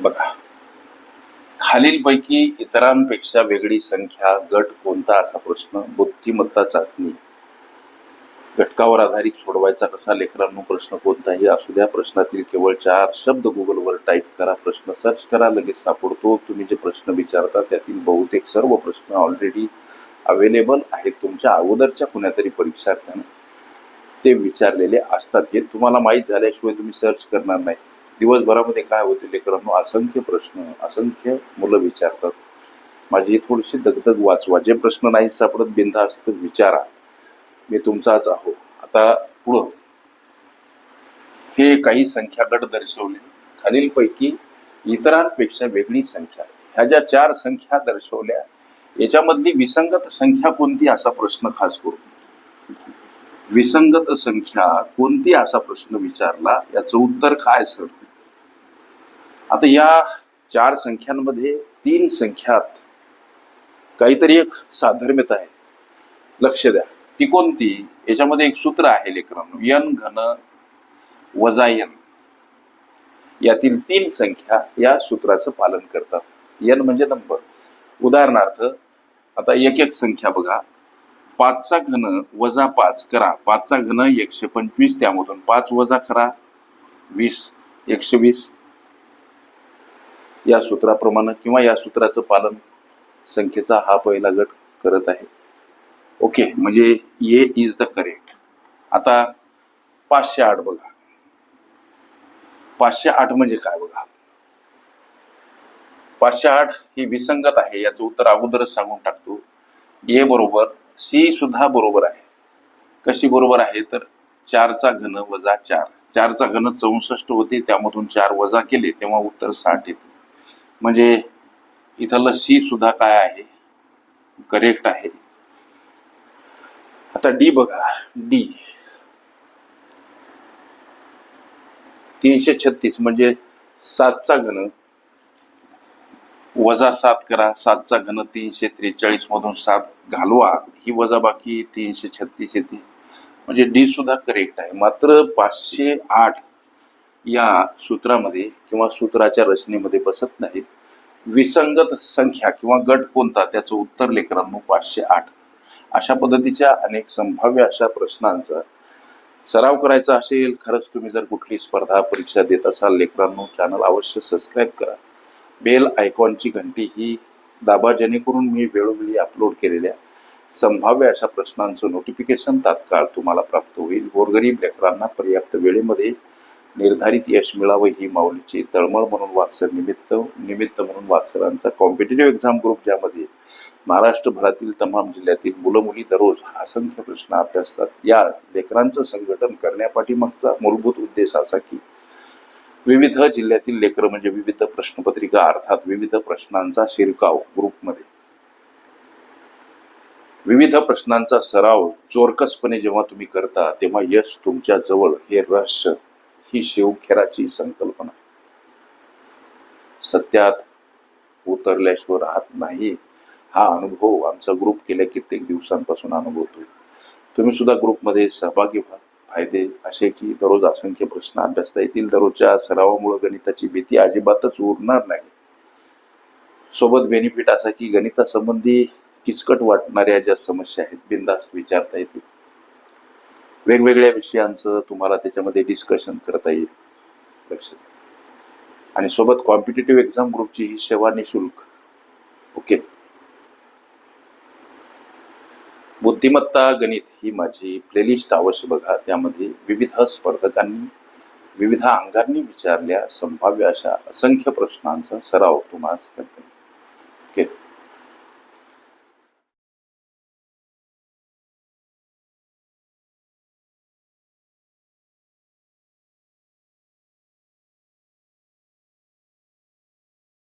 बघा. खालीलपैकी इतरांपेक्षा वेगळी संख्या गट कोणता असा प्रश्न बुद्धिमत्ता चाचणी घटकावर आधारित सोडवायचा कसा लेकरांनो प्रश्न कोणताही असू द्या. प्रश्नातील केवळ चार शब्द गुगलवर टाईप करा प्रश्न सर्च करा लगेच सापडतो. तुम्ही जे प्रश्न विचारता त्यातील बहुतेक सर्व प्रश्न ऑलरेडी अवेलेबल आहेत. तुमच्या अगोदरच्या कुण्यातरी परीक्षार्थ्यानं ते विचारलेले असतात. हे तुम्हाला माहीत झाल्याशिवाय तुम्ही सर्च करणार नाही. दिवसभरामध्ये काय होते लेकरांनो? असंख्य प्रश्न असंख्य मुलं विचारतात. माझी थोडीशी दगदग वाचवा. जे प्रश्न नाही सापडत बिनधास्त विचारा. मी तुमचाच आहो. आता पुढं. हे काही संख्या गट दर्शवले. खालीलपैकी इतरांपेक्षा वेगळी संख्या. ह्या ज्या चार संख्या दर्शवल्या याच्यामधली विसंगत संख्या कोणती? असा प्रश्न खास करू विसंगत संख्या कोणती? असा प्रश्न विचारला. याचं उत्तर काय सर? आता या चार संख्यांमध्ये तीन संख्यात काहीतरी एक साधर्म्यता आहे. लक्ष द्या. ती कोणती? याच्यामध्ये एक सूत्र आहे लेकरांनो. यन घन वजा यन. यातील तीन संख्या या सूत्राचं पालन करतात. यन म्हणजे नंबर. उदाहरणार्थ आता एक एक संख्या बघा. पाचचा घन वजा पाच करा. पाचचा घन एकशे पंचवीस त्यामधून पाच वजा करा. वीस. एकशे वीस. या सूत्राप्रमाणे किंवा या सूत्राचं पालन संख्येचा हा पहिला गट करत आहे. ओके म्हणजे ए इज द करेक्ट आता पाचशे आठ बघा. पाचशे आठ म्हणजे काय बघा? पाचशे आठ ही विसंगत आहे याचं उत्तर अगोदरच सांगून टाकतो. ए बरोबर सी सुद्धा बरोबर आहे. कशी बरोबर आहे? तर चारचा घन वजा चार. चारचा घन चौसष्ट होते त्यामधून चार वजा केले तेव्हा उत्तर साठ येते. म्हणजे इथलं सी सुद्धा काय आहे? करेक्ट आहे. आता डी बघा डी. तीनशे छत्तीस म्हणजे सातचा घन. वजा सात करा सातचा घन तीनशे त्रेचाळीस मधून सात घालवा. ही वजा बाकी तीनशे छत्तीस येते. म्हणजे डी सुद्धा करेक्ट आहे. मात्र पाचशे आठ या सूत्रामध्ये किंवा सूत्राच्या रचनेमध्ये बसत नाहीत. विसंगत संख्या किंवा गट कोणता? त्याचं उत्तर लेकरांनो पाचशे आठ. अशा पद्धतीच्या अनेक संभाव्य अशा प्रश्नांचा सराव करायचा असेल खरंच तुम्ही जर कुठली स्पर्धा परीक्षा देत असाल लेकरांनो चॅनल अवश्य सबस्क्राईब करा. बेल आयकॉनची घंटी ही दाबा जेणेकरून मी वेळोवेळी अपलोड केलेल्या संभाव्य अशा प्रश्नांचं नोटिफिकेशन तात्काळ तुम्हाला प्राप्त होईल. गोरगरीब लेकरांना पर्याप्त वेळेमध्ये निर्धारित यश मिळावं ही माऊलीची तळमळ म्हणून वाक्सर निमित्त निमित्त म्हणून वाक्सरांचा कॉम्पिटेटिव्ह एक्झाम ग्रुप ज्यामध्ये महाराष्ट्रभरातील तमाम जिल्ह्यातील मुलं मुली दररोज असंख्य प्रश्न अभ्यासतात. या लेकरांचं संघटन करण्यापाठीमागचा मूलभूत उद्देश असा की विविध जिल्ह्यातील लेकरं म्हणजे विविध प्रश्नपत्रिका अर्थात विविध प्रश्नांचा शिरकाव ग्रुपमध्ये. विविध प्रश्नांचा सराव चोरकसपणे जेव्हा तुम्ही करता तेव्हा यश तुमच्या जवळ हे रहस्य ही शिवखेराची संकल्पना. सत्यात उतरल्याशिवाय राहत नाही. हा अनुभव आमचा ग्रुप गेल्या कित्येक दिवसांपासून अनुभवतोय. तुम्ही सुद्धा ग्रुपमध्ये सहभागी व्हा. फायदे असे की दररोज असंख्य प्रश्न अभ्यासता येतील. दररोजच्या सरावामुळे गणिताची भीती अजिबातच उरणार नाही. सोबत बेनिफिट असा की गणितासंबंधी किचकट वाटणाऱ्या ज्या समस्या आहेत बिंदास्त विचारता येतील. वेगवेगळ्या विषयांचं तुम्हाला त्याच्यामध्ये डिस्कशन करता येईल. लक्षात आणि सोबत कॉम्पिटेटिव्ह एक्झाम ग्रुपची ही सेवा निशुल्क. ओके बुद्धिमत्ता गणित ही माझी प्लेलिस्ट अवश्य बघा. त्यामध्ये विविध स्पर्धकांनी विविध अंगांनी विचारल्या संभाव्य अशा असंख्य प्रश्नांचा सराव तुम्हाला करते